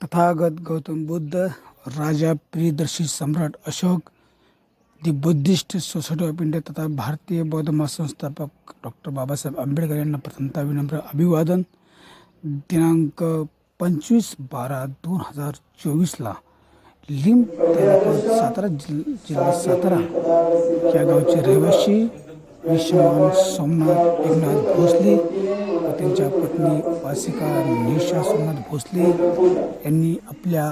तथागत गौतम बुद्ध राजा प्रियदर्शी सम्राट Ashok the Buddhist society of India तथा भारतीय बौद्ध महासंस्थापक डॉक्टर बाबासाहेब आंबेडकर यांना प्रथमता विनम्र अभिवादन. दिनांक पंचवीस बारा दोन हजार चोवीसला लिंब सातारा जिल जिल्हा सातारा या गावचे रहिवासी विश्वमान सोमनाथ एकनाथ भोसले त्यांच्या पत्नी वासिका निशा सोमनाथ भोसले यांनी आपल्या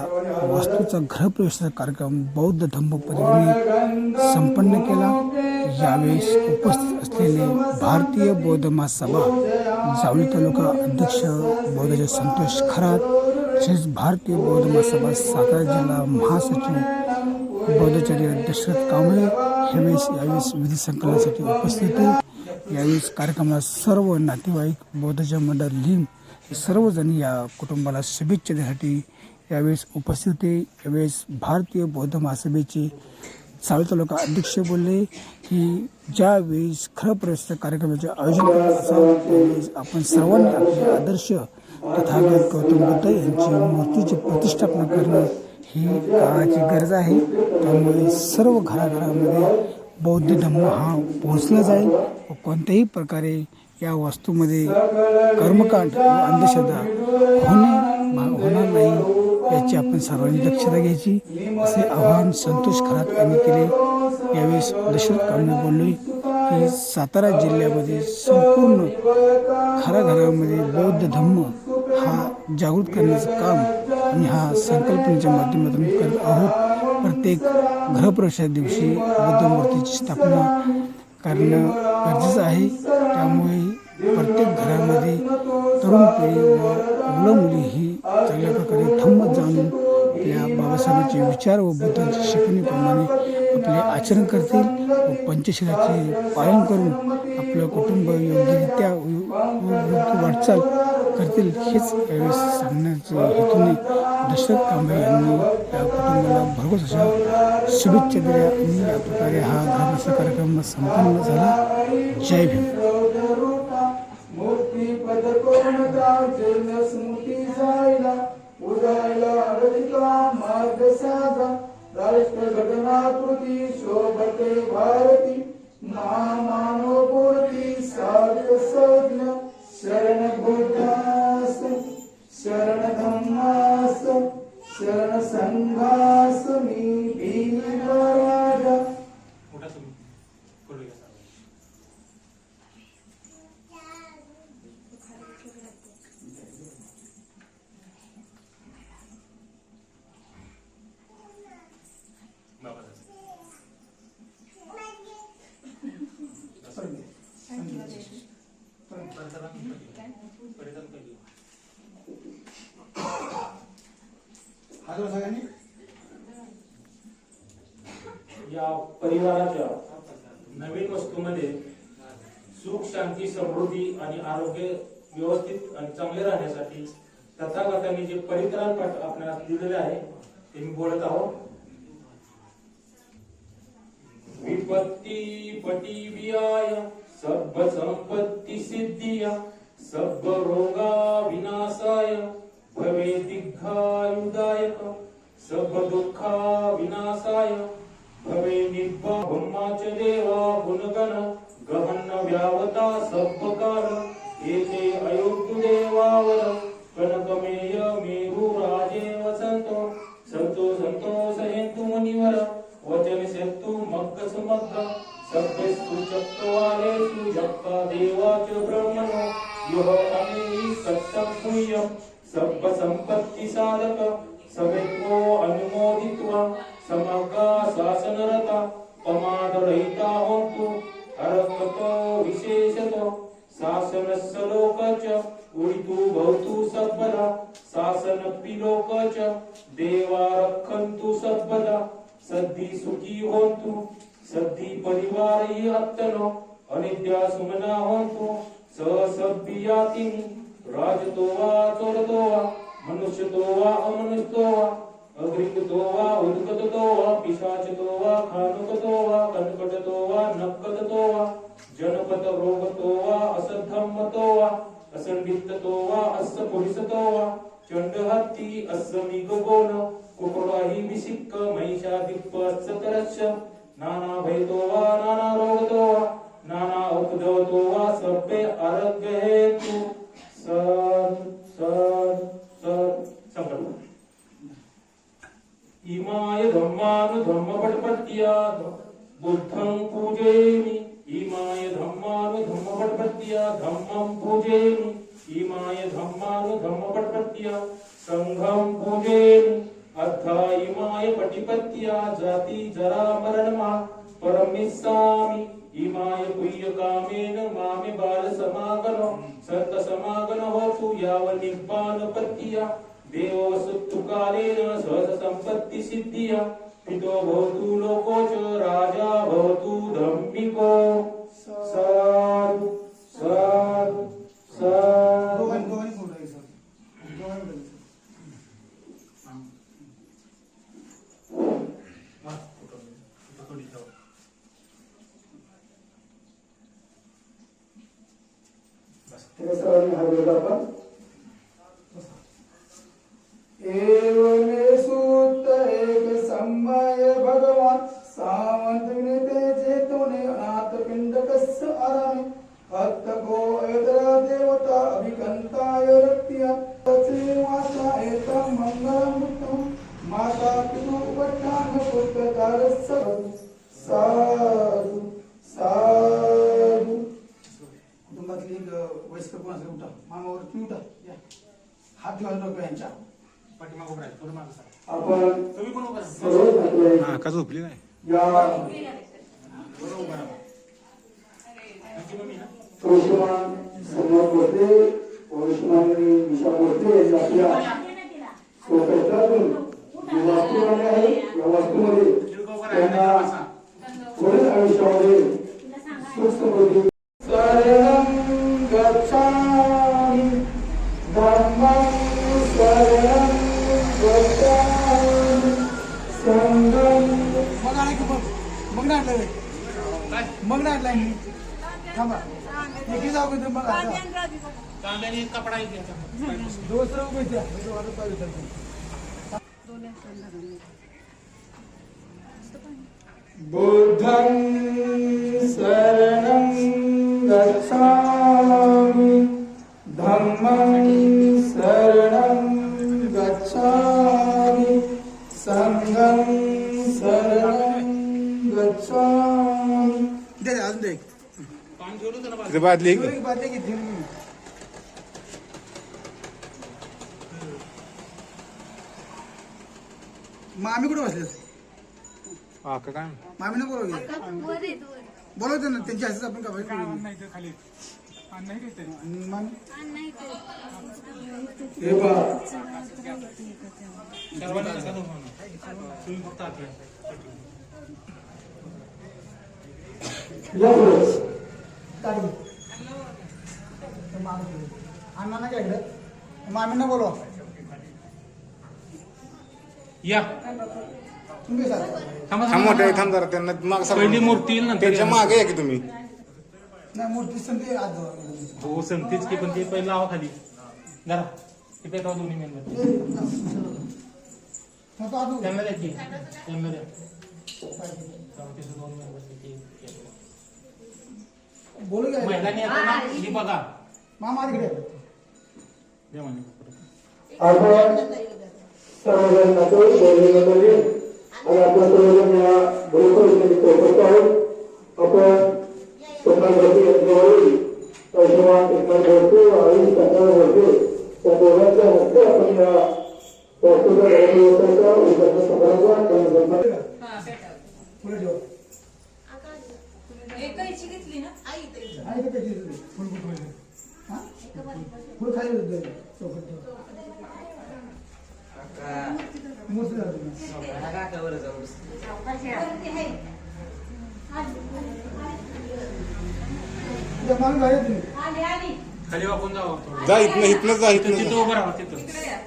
वास्तूचा गृहप्रवेशाचा कार्यक्रम बौद्ध धम्म पद्धतीने संपन्न केला. यावेळेस उपस्थित असलेले भारतीय बौद्ध महासभा जावळी तालुका अध्यक्ष बौद्धाचे संतोष खरात तसेच भारतीय बौद्ध महासभा सातारा जिल्हा महासचिव बौद्धाचार्य दशरथ कांबळे ह्यावेळेस यावेळेस विधी संकलनासाठी उपस्थित होते. यावेळेस कार्यक्रमाला सर्व नातेवाईक बौद्धच्या मंडळ लिंग हे सर्वजण या कुटुंबाला शुभेच्छा देण्यासाठी यावेळेस उपस्थित होते. यावेळेस भारतीय बौद्ध महासभेचे सावळी तालुका अध्यक्ष बोलले की ज्यावेळेस खरं प्रस्त कार्यक्रमाचे आयोजन करत असाल त्यावेळेस आपण सर्वांनी आपले आदर्श तथागत गौतम बुद्ध यांची मूर्तीची प्रतिष्ठापना करणं ही काळाची गरज आहे. त्यामुळे सर्व घराघरामध्ये बौद्ध धम्म हा पोहोचला जाईल. कोणत्याही प्रकारे या वास्तूमध्ये कर्मकांड अंधश्रद्धा होणे होणार नाही याची आपण सर्वांनी दक्षता घ्यायची. असे आवाहन संतोष खरात यांनी केले. यावेळेस दशरथ कामने बोलले की सातारा जिल्ह्यामध्ये संपूर्ण घराघरामध्ये बौद्ध धम्म हा जागृत करण्याचं काम आम्ही हा संकल्पनेच्या माध्यमातून करत आहोत. प्रत्येक घरप्रवेशा दिवशी बुद्ध मूर्तीची स्थापना करणं गरजेचं आहे. त्यामुळे प्रत्येक घरामध्ये तरुण पिढी व मुलं मुली ही चांगल्या प्रकारे धम्म जाणून आपल्या बाबासाहेबांचे विचार व बुद्धांच्या शिकवणीप्रमाणे आपले आचरण करतील व पंचशिलाचे पालन करून आपलं कुटुंब योग्यरित्या योग्य वाटचाल करतील हेच यावेळेस सांगण्याच्या हेतूने दशरथ कांबळे यांनी या कुटुंबाला भरघोस अशा शुभेच्छा दिल्या आणि या प्रकारे हा ग्रामस्थ कार्यक्रम संपन्न झाला. जय भीम. मूर्ती पद राष्ट्र घटनाकृती शोभते भारती। महा हॅलो सगळ्यांनी या परिवाराच्या नवीन वस्तूमध्ये सुख शांती समृद्धी आणि आरोग्य व्यवस्थित आणि चांगले राहण्यासाठी तथागतांनी जे परित्राण आपल्याला दिलेले आहे ते मी बोलत आहोत. विपत्ती पटी वियाय सर्व संपत्ति सिद्धिया सर्व रोगा विनाशाय भवे दीर्घायुदायक सर्व दुखा विनाशाय भवे निर्भा ब्रह्माच देवा गुणगण गहन व्यावता सब्बकार एते अयोग्य देवावर कनकमेय मेरु राजे वसंतो संतो संतोष हेतु मुनिवर वचन सेतु मग्ग सुमग्ग सभ्यस्तु चक्रवालेषु जप्पा देवाच ब्रह्मणो यः अमी सत्सभूयम् सर्व संपत्ती साधक। समेत्वो अनुमोदित्वा समग्र शासनरता पमादरहिता होन्तु हरकतो विशेषतो शासनस्य लोकच उडितु भवतु सर्वदा शासनपि च। देवा रक्षन्तु सर्वदा सद्धि सुखी होन्तु सद्धि परिवारै अत्तनो अनिद्या सुमना होन्तु स सभ्यातिनि राजतो वा चोरतो वा मनुष्यतो वा अमनुष्यतो वा अग्रिकतो वा उद्गततो वा पिशाचतो वा खानुकतो वा कनकटतो वा नक्कटतो वा जनपद रोगतो वा असद्धम्मतो वा असंडिततो वा अस्सपुरिसतो वा चंडहत्ती अस्समी गगोन कुकुडाही विशिक्क महिषाधिप सतरश्च नाना भयतो वा नाना रोगतो वा नाना उपद्रवतो वा सभ्य आरोग्य हेतु। सर सर सर संकल्प इमाय धम्मानुधम्मपटपट्ट्या बुद्धं पूजयेमि। इमाय धम्मानुधम्मपटपट्ट्या धम्मं पूजयेमि। इमाय धम्मानुधम्मपटपट्ट्या संघं पूजयेमि। अद्धा इमाय पटिपत्या जाती जरा मरणमा। परमिस्सामि। इमाय पुय्यकामेन मामे बाल समागनो सर्त समागन होतु याव निब्बान पत्तिया देवो सुत्तु कालेन सहज संपत्ति सिद्धिया। पितो भवतु लोको च राजा भवतु धम्मिको। सा साधु साधु दोघांनी दोघांनी बोलायचं सर दोघांनी बोलायचं हे सर्वांनी हात जोडा आपण एवमे सूत एक समय भगवान सावंत विनते जेतोने अनाथ पिंड कस आरामे भक्त को एतरा देवता अभिकंताय रत्या तसे माता एतं मंगलम उत्तम माता पितु उपट्टान पुत्र कारस्य साधु साधु कुटुंबातली एक वयस्कर कोण असेल उठा. मामावर तुम्ही उठा. या. हात घेऊन नको यांच्या. पाठीमागं उभं राहा, थोडं मागं आपण. सर्व हा का झोपली नाही. या समोर होते दिशा आपल्या जी आहे या वास्तूमध्ये त्यांना पुढील आयुष्यामध्ये सुख समृद्धी. शरणं आणलं? मग नाही आणलं. थांबा एकी जाऊ का मग कपडा. बुद्धं शरणं गच्छामि धम्मं अजून दे? तिथे बादली आहे की? बादली घेतली मी. मामी कुठे बसले? हा का काय? मामीने बोलव बोलवते ना त्यांच्या हस्ते आपण का खाली. मामी हे पहा सर्वांनी नका धरू म्हणून. तुम्ही फक्त हात घ्या. या. पुढे काढून अण्णा काय इकडे मामींना बोलवा या तुम्ही थांबा, थांब मोठे थांब जरा त्यांना माग पहिली मूर्ती येईल नंतर त्यांच्या मागे आहे की तुम्ही? नाही मूर्ती संधी आज. हो संगतीच की पण ते पहिलं लावा खाली। जरा ते पेटवा दोन्ही मेंबर तो त्यांना द्या की त्यांना द्या दोन ते- बोलू काय महिलांनी आता ना ही बघा. मामा तिकडे. द्या म्हणे. आपण सर्वजण बोलले आणि आपल्या सर्वजण या गुरुपरिषदेत उपस्थित आहोत आपण स्वतःवरती पैशवान एकनाथ त्या दोघांच्या हस्ते आपण या वास्तूच्या गणपतीचा उद्घाटन समारंभात त्यांना सन्मान पुढे ठेवा. एकाची घेतली ना? आहे तर कशी फुल कुठे हा? फुल खाली होते चौकट ठेवा. मूर्ती झाली मामी बाहेर तुम्ही आली आली. खाली वाकून जावं थोडं. जा इथनं इथनं जा तिथं इथनं तिथं जा. उभं राहा तिथं. इकडे या.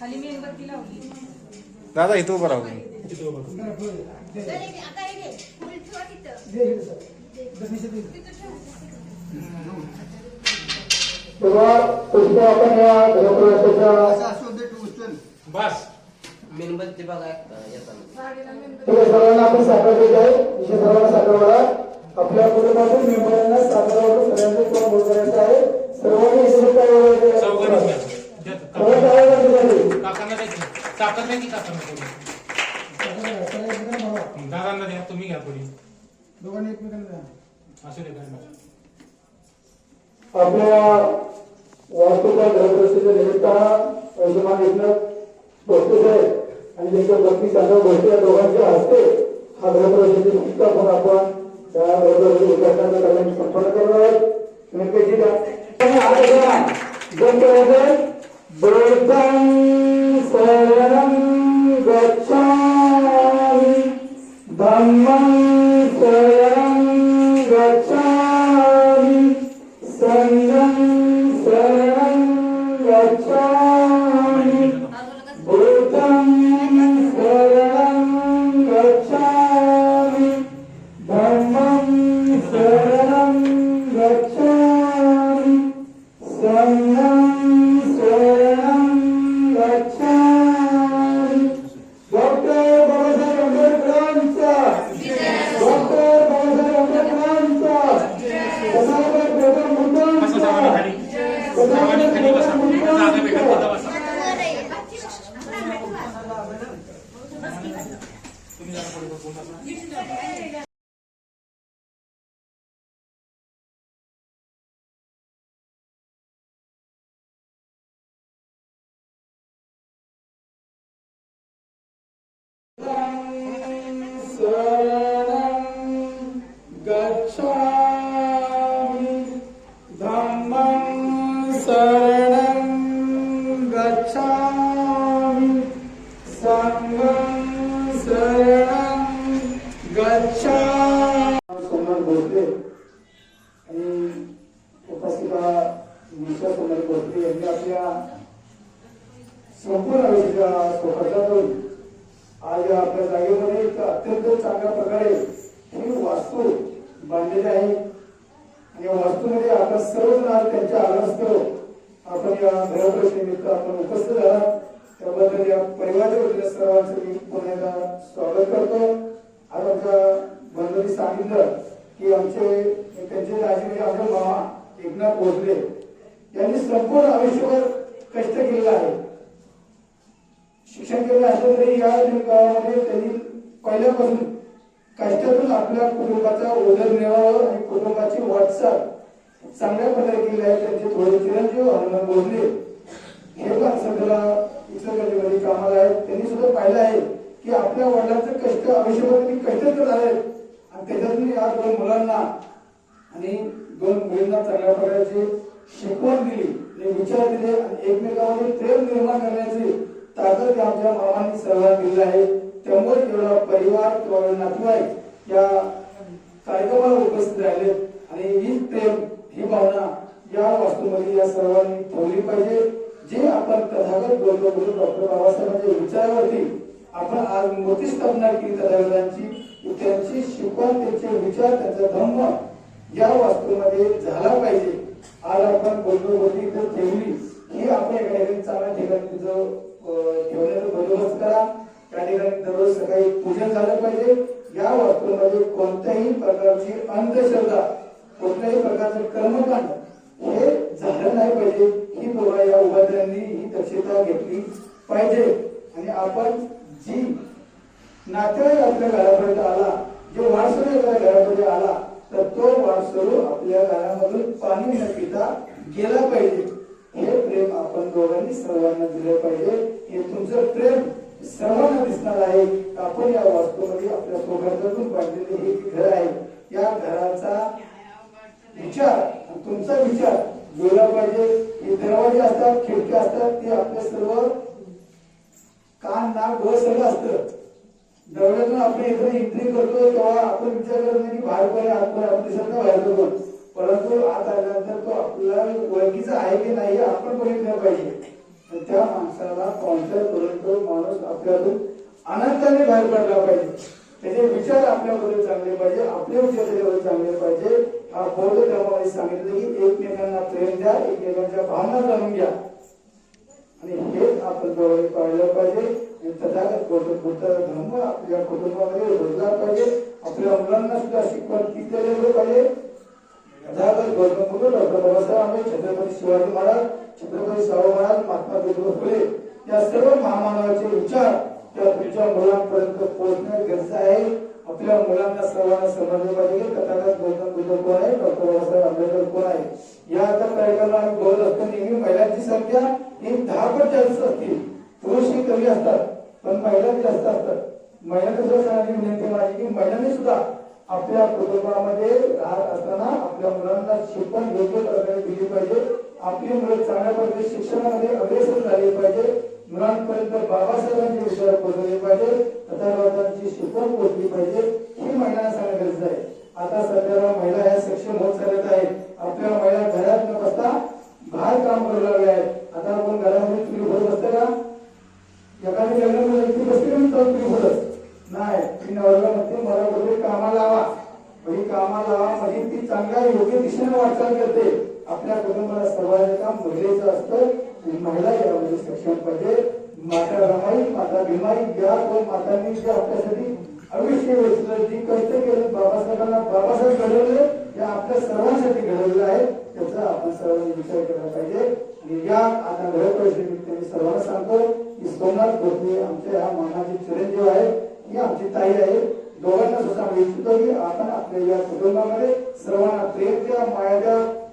खाली मेणबत्ती लावली. दादा इथं उभं राहू. बस. मेणबत्ती बघा सर्वांना आपण साखर देत आहे. विषय सर्वांना साखर वाढा आपल्या कुटुंबातील मेंबरांना साखर सगळ्यांचं करायचं आहे. सर्वांनी इथे काय? काकांना द्यायची ताकद नाही की काकांना थोडी दादांना द्या तुम्ही घ्या थोडी दोघांनी एकमेकांना द्या असू दे काय. आपल्या वास्तूच्या गृहप्रवेशाच्या निमित्तानं यजमान एकनाथ भोसले साहेब आणि त्यांच्या पत्नी सांगा भोसले या दोघांच्या हस्ते हा गृहप्रवेशाची मुक्त आपण आपण त्या गृहप्रवेशाच्या उद्घाटनाचा कार्यक्रम संपन्न करणार आहोत व्यंकटजी द्या. आणि हात घ्या. शरणं गच्छामि। धम्मं शरणं गच्छामि। संघं शरणं गच्छामि संघं सोमनाथ भोसले आणि उपासिका निशा सोमनाथ भोसले यांनी आपल्या संपूर्ण आयुष्याच्या स्वतःतून आज आपल्या जागेमध्ये एक अत्यंत चांगल्या प्रकारे ही वास्तू बांधलेली आहे आणि वास्तूमध्ये आपण सर्वजण आज त्यांच्या आग्रहास्तव आपण या घराप्रवेश आपण उपस्थित आहात त्याबद्दल या परिवाराच्या वतीने सर्वांचं मी पुन्हा एकदा स्वागत करतो. आज आमच्या बंधूंनी सांगितलं की आमचे त्यांचे राजकीय आपले मामा एकनाथ भोसले यांनी संपूर्ण आयुष्यभर कष्ट केलेलं आहे शिक्षण केलं असलं तरी या गावामध्ये त्यांनी पहिल्यापासून कष्टातून आपल्या कुटुंबाचा उदरनिर्वाह आणि कुटुंबाची वाटचाल चांगल्या प्रकारे केली आहे. त्यांचे थोडे चिरंजीव हनुमान बोलले हे पण सगळं इचलकरंजीमध्ये कामाला आहेत. त्यांनी सुद्धा पाहिलं आहे की आपल्या वडिलांचं कष्ट आयुष्यभर त्यांनी कष्ट करत आहेत. आणि त्याच्यातून या दोन मुलांना आणि दोन मुलींना चांगल्या प्रकारची शिकवण दिली आणि विचार दिले आणि एकमेकांमध्ये प्रेम निर्माण करण्याची ताकद आमच्या मामांनी सहभाग दिलेला आहे. त्यामुळे एवढा परिवार किंवा नातेवाईक या कार्यक्रमाला उपस्थित राहिले. आणि ही प्रेम ही भावना या वास्तूमध्ये या सर्वांनी ठेवली पाहिजे. जे आपण तथागत बोलतो बोलतो डॉक्टर बाबासाहेबांच्या विचारावरती आपण आज मोठी स्थापना केली तथागतांची त्यांची शिकवण त्यांचे विचार त्यांचा धम्म या वास्तूमध्ये झाला पाहिजे. आज आपण बोलतो होती इथं ठेवली ही आपण एका ठिकाणी चांगल्या ठिकाणी तिचं ठेवण्याचा बंदोबस्त करा. त्या ठिकाणी दररोज सकाळी पूजन झालं पाहिजे. या वास्तूमध्ये कोणत्याही प्रकारची अंधश्रद्धा कोणत्याही प्रकारचं कर्मकांड हे झालं नाही पाहिजे. ही पोरा या उभात्र्यांनी ही दक्षता घेतली पाहिजे. आणि आपण जी नातेवाईक आपल्या घरापर्यंत आला जो वारसरू आपल्या घरापर्यंत आला तर तो वारसरू आपल्या घरामधून पाणी न पिता गेला पाहिजे. हे प्रेम आपण दोघांनी सर्वांना दिलं पाहिजे. हे तुमचं प्रेम सर्वांना दिसणार आहे. आपण या वास्तूमध्ये आपल्या स्वघरातून बांधलेले हे घर आहे. या घराचा विचार तुमचा विचार जुळला पाहिजे. हे दरवाजे असतात खिडक्या असतात ते आपले सर्व कान नाक डोळे सगळं असतं. दरवाजातून आपण इकडे एंट्री करतो तेव्हा आपण विचार करत नाही की बाहेर कोणी आत आपण दिसत बाहेर कोण परंतु आत आल्यानंतर तो आपला ओळखीचा आहे की नाही आपण बघितलं पाहिजे. तर त्या माणसाला कॉन्टॅक्ट करून तो माणूस आपल्यातून आनंदाने बाहेर पडला पाहिजे. त्याचे विचार आपल्यामध्ये चांगले पाहिजे आपले विचार त्याच्याबद्दल चांगले पाहिजे. बौद्ध धर्मामध्ये सांगितलं की एकमेकांना प्रेम द्या एकमेकांच्या भावना जाणून घ्या. आणि हेच आपण जवळ पाहिलं पाहिजे. तथागत बुद्ध धर्म आपल्या कुटुंबामध्ये रोजगार पाहिजे. आपल्या मुलांना सुद्धा शिकवण ती दिलं पाहिजे. तथागत गौतम डॉक्टर बाबासाहेब आंबेडकर छत्रपती शिवाजी महाराज छत्रपती शाहू महाराज महात्मा ज्योतिबा फुले या सर्व महामानवाचे विचार त्या तुमच्या मुलांपर्यंत पोहोचणे गरजेचं आहे. आपल्या मुलांना सर्वांना समजले पाहिजे की तथागत गौतम बुद्ध कोण आहे? डॉक्टर बाबासाहेब आंबेडकर कोण आहे? या आता कार्यक्रमाला आम्ही बोलत असतो नेहमी महिलांची संख्या ही दहा पट जास्त असतील पुरुष ही कमी असतात पण महिला जास्त असतात. महिलांना सुद्धा सांगण्याची विनंती माझी की महिलांनी सुद्धा आपल्या कुटुंबामध्ये राहत असताना आपल्या मुलांना शिक्षण योग्य प्रकारे दिली पाहिजे. आपली मुलं चांगल्या प्रकारे शिक्षणामध्ये अग्रेसर झाली पाहिजे. मुलांपर्यंत बाबासाहेबांचे विचार पोहोचवले पाहिजे तथागतांची शिकवण पोहोचली पाहिजे ही महिलांना सांगणं गरजेचं आहे. आता सध्याला महिला ह्या सक्षम होत चालत आहेत. आपल्या महिला घरात न बसता बाहेर काम करू लागल्या आहेत. आता आपण घरामध्ये तुम्ही भरत असते का? एखादी लग्नामध्ये व्यक्ती बसते का? तर तुम्ही भरत नाही ती नवऱ्याला म्हणते मला बरोबर कामाला लावा. ही कामाला लावा म्हणजे ती चांगल्या योग्य दिशेने वाटचाल करते. आपल्या कुटुंबाला सर्वांचे काम महिलेचं असतं. महिला यामध्ये सक्षम पाहिजे माता रमाई माता भीमाई या दोन मातांनी जे आपल्यासाठी आयुष्य वेचलं जी कष्ट केले बाबासाहेबांना बाबासाहेब घडवले या आपल्या सर्वांसाठी घडवलेलं आहे. त्याचा आपण सर्वांनी विचार केला पाहिजे. आणि या आता घडत मी सर्वांना सांगतो की सोमनाथ भोसले आमच्या ह्या मानाचे चिरंजीव आहे. ही आमची ताई आहे. दोघांना सुद्धा मी इच्छितो की आपण आपल्या या कुटुंबामध्ये सर्वांना प्रेम द्या माया द्या.